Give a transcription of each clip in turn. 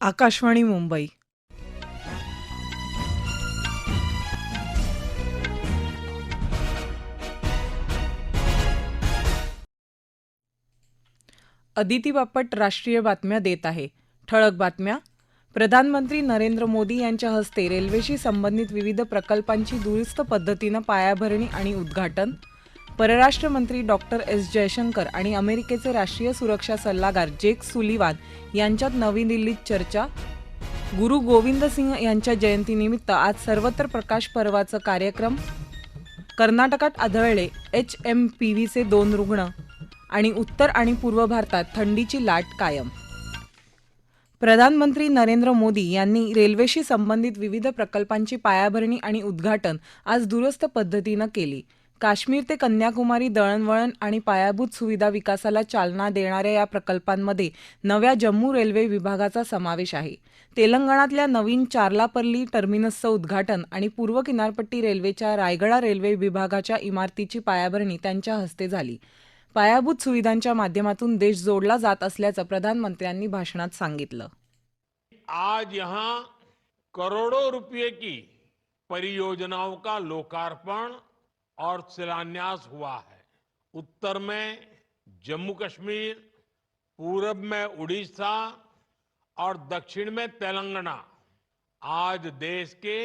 आकाशवाणी मुंबई. अदिती बापट राष्ट्रीय बातम्या देत आहे. ठळक बातम्या. प्रधानमंत्री नरेंद्र मोदी यांच्या हस्ते रेल्वेशी संबंधित विविध प्रकल्पांची दुरुस्त पद्धतीनं पायाभरणी आणि उद्घाटन. परराष्ट्र मंत्री डॉक्टर एस जयशंकर आणि अमेरिकेचे राष्ट्रीय सुरक्षा सल्लागार जेक सुलिवान यांच्यात नवी दिल्लीत चर्चा. गुरु गोविंद सिंह यांच्या जयंतीनिमित्त आज सर्वत्र प्रकाश पर्वाचं कार्यक्रम. कर्नाटकात आढळले एच एम पी व्हीचे दोन रुग्ण आणि उत्तर आणि पूर्व भारतात थंडीची लाट कायम. प्रधानमंत्री नरेंद्र मोदी यांनी रेल्वेशी संबंधित विविध प्रकल्पांची पायाभरणी आणि उद्घाटन आज दूरस्थ पद्धतीनं केली. काश्मीर ते कन्याकुमारी दळणवळण आणि पायाभूत सुविधा विकासाला चालना देणाऱ्या या प्रकल्पांमध्ये नव्या जम्मू रेल्वे विभागाचा समावेश आहे. तेलंगणातल्या नवीन चार्लापर्ली टर्मिनसचं उद्घाटन आणि पूर्व किनारपट्टी रेल्वेच्या रायगडा रेल्वे विभागाच्या इमारतीची पायाभरणी त्यांच्या हस्ते झाली. पायाभूत सुविधांच्या माध्यमातून देश जोडला जात असल्याचं प्रधानमंत्र्यांनी भाषणात सांगितलं. आज यहाँ करोड़ों रुपये की परियोजनाओं का लोकार्पण और शिलान्यास हुआ है। उत्तर में जम्मू कश्मीर, पूरब में उड़ीसा और दक्षिण में तेलंगाना। आज देश के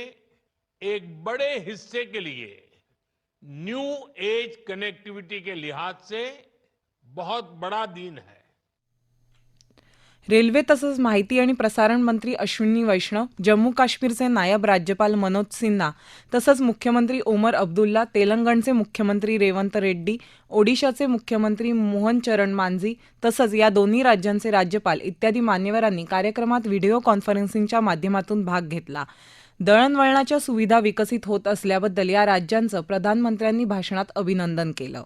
एक बड़े हिस्से के लिए न्यू एज कनेक्टिविटी के लिहाज से बहुत बड़ा दिन है। रेल्वे तसंच माहिती आणि प्रसारण मंत्री अश्विनी वैष्णव जम्मू काश्मीरचे नायब राज्यपाल मनोज सिन्हा तसंच मुख्यमंत्री ओमर अब्दुल्ला तेलंगणचे मुख्यमंत्री रेवंत रेड्डी ओडिशाचे मुख्यमंत्री मोहन चरण मांझी तसंच या दोन्ही राज्यांचे राज्यपाल इत्यादी मान्यवरांनी कार्यक्रमात व्हिडिओ कॉन्फरन्सिंगच्या माध्यमातून भाग घेतला. दळणवळणाच्या सुविधा विकसित होत असल्याबद्दल या राज्यांचं प्रधानमंत्र्यांनी भाषणात अभिनंदन केलं.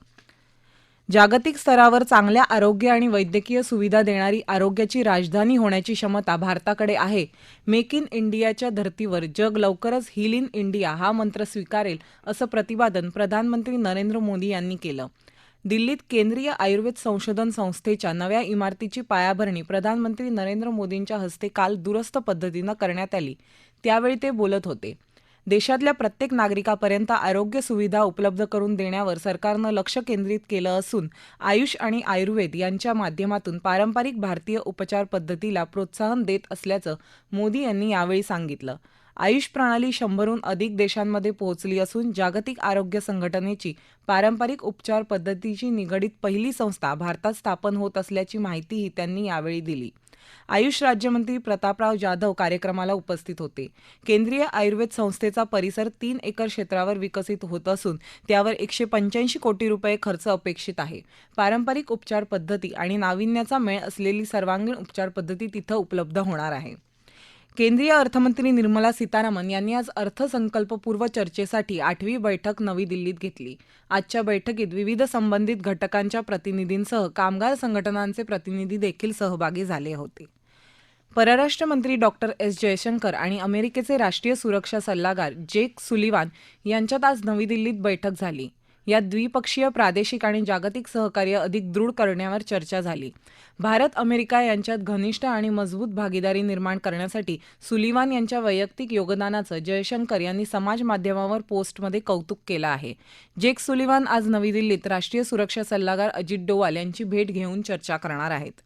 जागतिक स्तरावर चांगल्या आरोग्य आणि वैद्यकीय सुविधा देणारी आरोग्याची राजधानी होण्याची क्षमता भारताकडे आहे. मेक इन इंडियाच्या धर्तीवर जग लवकरच हिल इन इंडिया हा मंत्र स्वीकारेल असं प्रतिपादन प्रधानमंत्री नरेंद्र मोदी यांनी केलं. दिल्लीत केंद्रीय आयुर्वेद संशोधन संस्थेच्या नव्या इमारतीची पायाभरणी प्रधानमंत्री नरेंद्र मोदींच्या हस्ते काल दूरस्थ पद्धतीनं करण्यात आली. त्यावेळी ते बोलत होते. देशातल्या प्रत्येक नागरिकापर्यंत आरोग्य सुविधा उपलब्ध करून देण्यावर सरकारनं लक्ष केंद्रित केलं असून आयुष आणि आयुर्वेद यांच्या माध्यमातून पारंपरिक भारतीय उपचार पद्धतीला प्रोत्साहन देत असल्याचं मोदी यांनी यावेळी सांगितलं. आयुष प्रणाली शंभरहून अधिक देशांमध्ये पोहोचली असून जागतिक आरोग्य संघटनेची पारंपरिक उपचार पद्धतीची निगडीत पहिली संस्था भारतात स्थापन होत असल्याची माहितीही त्यांनी यावेळी दिली. आयुष राज्यमंत्री प्रतापराव जाधव कार्यक्रमाला उपस्थित होते. केंद्रीय आयुर्वेद संस्थेचा परिसर तीन एकर क्षेत्रावर विकसित होत असून त्यावर एकशे पंच्याऐंशी कोटी रुपये खर्च अपेक्षित आहे. पारंपरिक उपचार पद्धती आणि नाविन्याचा मेळ असलेली सर्वांगीण उपचार पद्धती तिथं उपलब्ध होणार आहे. केंद्रीय अर्थमंत्री निर्मला सीतारामन यांनी आज अर्थसंकल्पपूर्व चर्चेसाठी आठवी बैठक नवी दिल्लीत घेतली. आजच्या बैठकीत विविध संबंधित घटकांच्या प्रतिनिधींसह कामगार संघटनांचे प्रतिनिधी देखील सहभागी झाले होते. परराष्ट्र मंत्री डॉक्टर एस. जयशंकर आणि अमेरिकेचे राष्ट्रीय सुरक्षा सल्लागार जेक सुलिवान यांच्यात आज नवी दिल्लीत बैठक झाली. यात द्विपक्षीय प्रादेशिक आणि जागतिक सहकार्य अधिक दृढ करण्यावर चर्चा झाली. भारत अमेरिका यांच्यात घनिष्ठ आणि मजबूत भागीदारी निर्माण करण्यासाठी सुलिवान यांच्या वैयक्तिक योगदानाचं जयशंकर यांनी समाज माध्यमावर पोस्टमध्ये कौतुक केलं आहे. जेक सुलिवान आज नवी दिल्लीत राष्ट्रीय सुरक्षा सल्लागार अजित डोवाल यांची भेट घेऊन चर्चा करणार आहेत.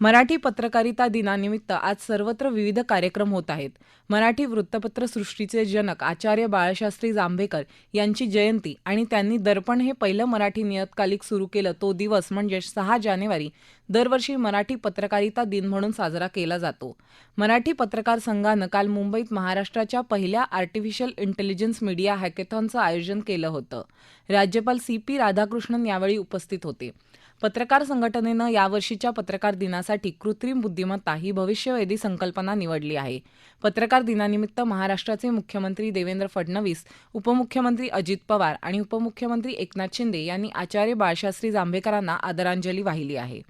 मराठी पत्रकारिता दिनानिमित्त आज सर्वत्र विविध कार्यक्रम होत आहेत. मराठी वृत्तपत्र सृष्टीचे जनक आचार्य बाळशास्त्री जांभेकर यांची जयंती आणि त्यांनी दर्पण हे पहिलं मराठी नियतकालिक सुरू केलं तो दिवस म्हणजे सहा जानेवारी दरवर्षी मराठी पत्रकारिता दिन म्हणून साजरा केला जातो. मराठी पत्रकार संघानं काल मुंबईत महाराष्ट्राच्या पहिल्या आर्टिफिशियल इंटेलिजन्स मीडिया हॅकेथॉनचं आयोजन केलं होतं. राज्यपाल सी पी राधाकृष्णन यावेळी उपस्थित होते. पत्रकार संघटनेनं यावर्षीच्या पत्रकार दिनासाठी कृत्रिम बुद्धिमत्ता ही भविष्यवेधी संकल्पना निवडली आहे. पत्रकार दिनानिमित्त महाराष्ट्राचे मुख्यमंत्री देवेंद्र फडणवीस उपमुख्यमंत्री अजित पवार आणि उपमुख्यमंत्री एकनाथ शिंदे यांनी आचार्य बाळशास्त्री जांभेकरांना आदरांजली वाहिली आहे.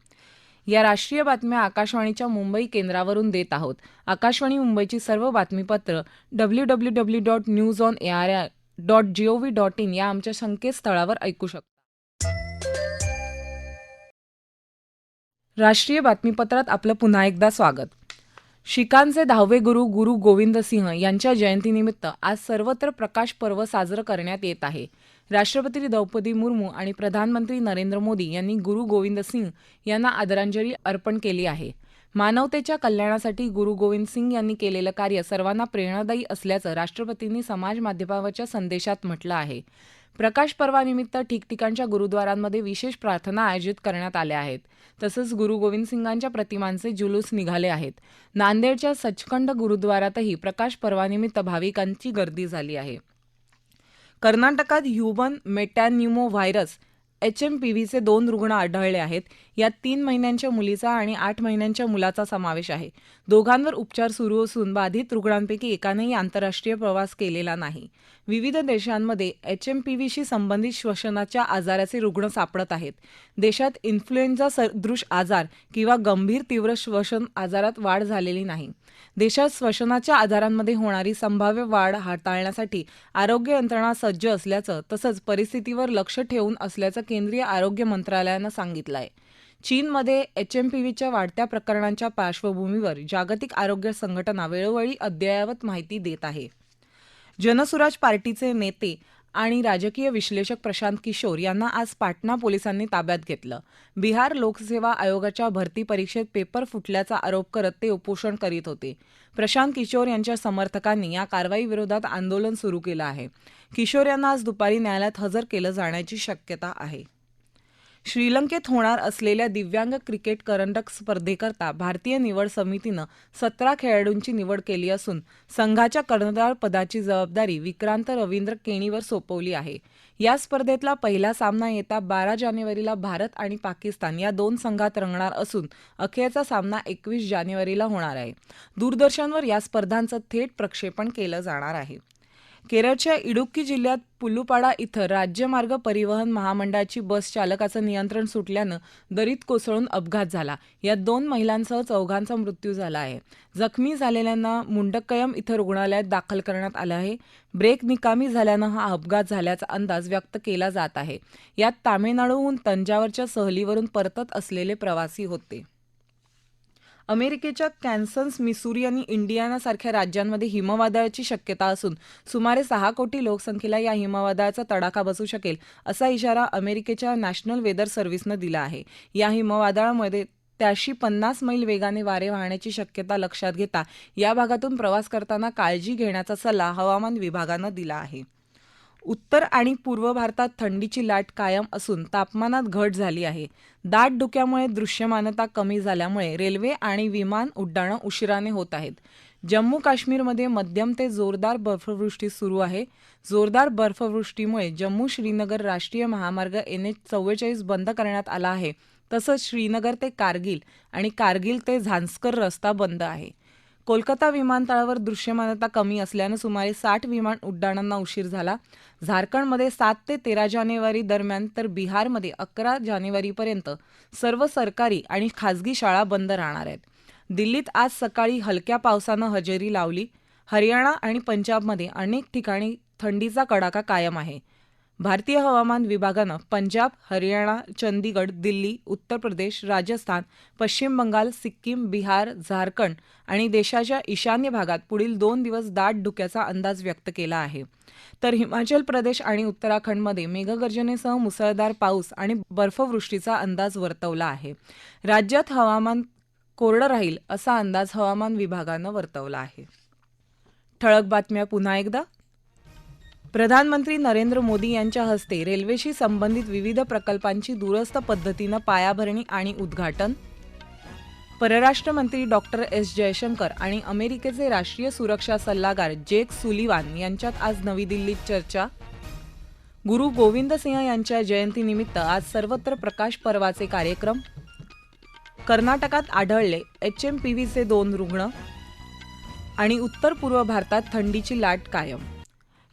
या राष्ट्रीय बातम्या आकाशवाणीच्या मुंबई केंद्रावरून देत आहोत. आकाशवाणी मुंबईची सर्व बातमीपत्र W W W dot news on air dot G O V dot in या आमच्या संकेतस्थळावर ऐकू शकता. राष्ट्रीय बातमीपत्रात आपलं पुन्हा एकदा स्वागत. शिखांचे दहावे गुरु गुरु गोविंद सिंह यांच्या जयंतीनिमित्त आज सर्वत्र प्रकाश पर्व साजरं करण्यात येत आहे. राष्ट्रपती द्रौपदी मुर्मू आणि प्रधानमंत्री नरेंद्र मोदी यांनी गुरु गोविंद सिंग यांना आदरांजली अर्पण केली आहे. मानवतेच्या कल्याणासाठी गुरु गोविंद सिंग यांनी केलेलं कार्य सर्वांना प्रेरणादायी असल्याचं राष्ट्रपतींनी समाज माध्यमावरच्या संदेशात म्हटलं आहे. प्रकाश पर्वानिमित्त ठिकठिकाणच्या गुरुद्वारांमध्ये विशेष प्रार्थना आयोजित करण्यात आल्या आहेत. तसंच गुरु गोविंद सिंगांच्या प्रतिमांचे जुलूस निघाले आहेत. नांदेडच्या सचखंड गुरुद्वारातही प्रकाश पर्वानिमित्त भाविकांची गर्दी झाली आहे. कर्नाटकात human metapneumo virus H M P व्हीचे दोन रुग्ण आढळले आहेत. यात तीन महिन्यांच्या मुलीचा आणि आठ महिन्यांच्या मुलाचा समावेश आहे. दोघांवर उपचार सुरू असून बाधित रुग्णांपैकी एकानेही आंतरराष्ट्रीय प्रवास केलेला नाही. विविध देशांमध्ये एच एम पी व्हीशी संबंधित श्वसनाच्या आजाराचे रुग्ण सापडत आहेत. देशात इन्फ्लुएन्झा सदृश आजार किंवा गंभीर तीव्र श्वसन आजारात वाढ झालेली नाही. देशात श्वसनाच्या आजारांमध्ये होणारी संभाव्य वाढ हाताळण्यासाठी आरोग्य यंत्रणा सज्ज असल्याचं तसंच परिस्थितीवर लक्ष ठेवून असल्याचं केंद्रीय आरोग्य मंत्रालयानं सांगितलं आहे चीनमध्ये एच एम पी व्हीच्या वाढत्या प्रकरणांच्या पार्श्वभूमीवर जागतिक आरोग्य संघटना वेळोवेळी अद्ययावत माहिती देत आहे. जनसुराज पार्टीचे नेते आणि राजकीय विश्लेषक प्रशांत किशोर यांना आज पाटणा पोलिसांनी ताब्यात घेतलं. बिहार लोकसेवा आयोगाच्या भरती परीक्षेत पेपर फुटल्याचा आरोप करत ते उपोषण करीत होते. प्रशांत किशोर यांच्या समर्थकांनी या कारवाईविरोधात आंदोलन सुरू केलं आहे. किशोर यांना आज दुपारी न्यायालयात हजर केलं जाण्याची शक्यता आहे. श्रीलंकेत होणार असलेल्या दिव्यांग क्रिकेट करंडक स्पर्धेकरता भारतीय निवड समितीनं सतरा खेळाडूंची निवड केली असून संघाच्या कर्णधार पदाची जबाबदारी विक्रांत रवींद्र केणीवर सोपवली आहे. या स्पर्धेतला पहिला सामना येत्या बारा जानेवारीला भारत आणि पाकिस्तान या दोन संघात रंगणार असून अखेरचा सामना एकवीस जानेवारीला होणार आहे. दूरदर्शनवर या स्पर्धांचं थेट प्रक्षेपण केलं जाणार आहे. केरळच्या इडुक्की जिल्ह्यात पुल्लुपाडा इथं राज्यमार्ग परिवहन महामंडळाची बस चालकाचं नियंत्रण सुटल्यानं दरीत कोसळून अपघात झाला. यात दोन महिलांसह चौघांचा मृत्यू झाला आहे. जखमी झालेल्यांना मुंडकयम इथं रुग्णालयात दाखल करण्यात आलं आहे. ब्रेक निकामी झाल्यानं हा अपघात झाल्याचा अंदाज व्यक्त केला जात आहे. यात तामिळनाडूहून तंजावरच्या सहलीवरून परतत असलेले प्रवासी होते. अमेरिकेच्या कॅन्सन्स मिसुरी आणि इंडियानासारख्या राज्यांमध्ये हिमवादळाची शक्यता असून सुमारे सहा कोटी लोकसंख्येला या हिमवादळाचा तडाखा बसू शकेल असा इशारा अमेरिकेच्या नॅशनल वेदर सर्व्हिसनं दिला आहे. या हिमवादळामध्ये त्याशी पन्नास मैल वेगाने वारे वाहण्याची शक्यता लक्षात घेता या भागातून प्रवास करताना काळजी घेण्याचा सल्ला हवामान विभागानं दिला आहे. उत्तर आणि पूर्व भारतात थंडीची लाट कायम असून तापमानात घट झाली आहे. दाट धुक्यामुळे दृश्यमानता कमी झाल्यामुळे रेल्वे आणि विमान उड्डाणं उशिराने होत आहेत. जम्मू काश्मीरमध्ये मध्यम ते जोरदार बर्फवृष्टी सुरू आहे. जोरदार बर्फवृष्टीमुळे जम्मू श्रीनगर राष्ट्रीय महामार्ग एन एच चव्वेचाळीस बंद करण्यात आला आहे. तसंच श्रीनगर ते कारगिल आणि कारगिल ते झांस्कर रस्ता बंद आहे. कोलकाता विमानतळावर दृश्यमानता कमी असल्यानं सुमारे साठ विमान उड्डाणांना उशीर झाला. झारखंडमध्ये सात ते तेरा जानेवारी दरम्यान तर बिहारमध्ये अकरा जानेवारीपर्यंत सर्व सरकारी आणि खासगी शाळा बंद राहणार आहेत. दिल्लीत आज सकाळी हलक्या पावसानं हजेरी लावली. हरियाणा आणि पंजाबमध्ये अनेक ठिकाणी थंडीचा कडाका कायम आहे. भारतीय हवामान विभागानं पंजाब हरियाणा चंदीगड दिल्ली उत्तर प्रदेश राजस्थान पश्चिम बंगाल सिक्कीम बिहार झारखंड आणि देशाच्या ईशान्य भागात पुढील दोन दिवस दाट धुक्याचा अंदाज व्यक्त केला आहे. तर हिमाचल प्रदेश आणि उत्तराखंडमध्ये मेघगर्जनेसह मुसळधार पाऊस आणि बर्फवृष्टीचा अंदाज वर्तवला आहे. राज्यात हवामान कोरडं राहील असा अंदाज हवामान विभागानं वर्तवला आहे. ठळक बातम्या पुन्हा एकदा. प्रधानमंत्री नरेंद्र मोदी यांच्या हस्ते रेल्वेशी संबंधित विविध प्रकल्पांची दूरस्थ पद्धतीनं पायाभरणी आणि उद्घाटन. परराष्ट्र मंत्री डॉक्टर एस जयशंकर आणि अमेरिकेचे राष्ट्रीय सुरक्षा सल्लागार जेक सुलिवान यांच्यात आज नवी दिल्लीत चर्चा. गुरु गोविंद सिंह यांच्या जयंतीनिमित्त आज सर्वत्र प्रकाश पर्वाचे कार्यक्रम. कर्नाटकात आढळले एच एम पी व्हीचे दोन रुग्ण. आणि उत्तर पूर्व भारतात थंडीची लाट कायम.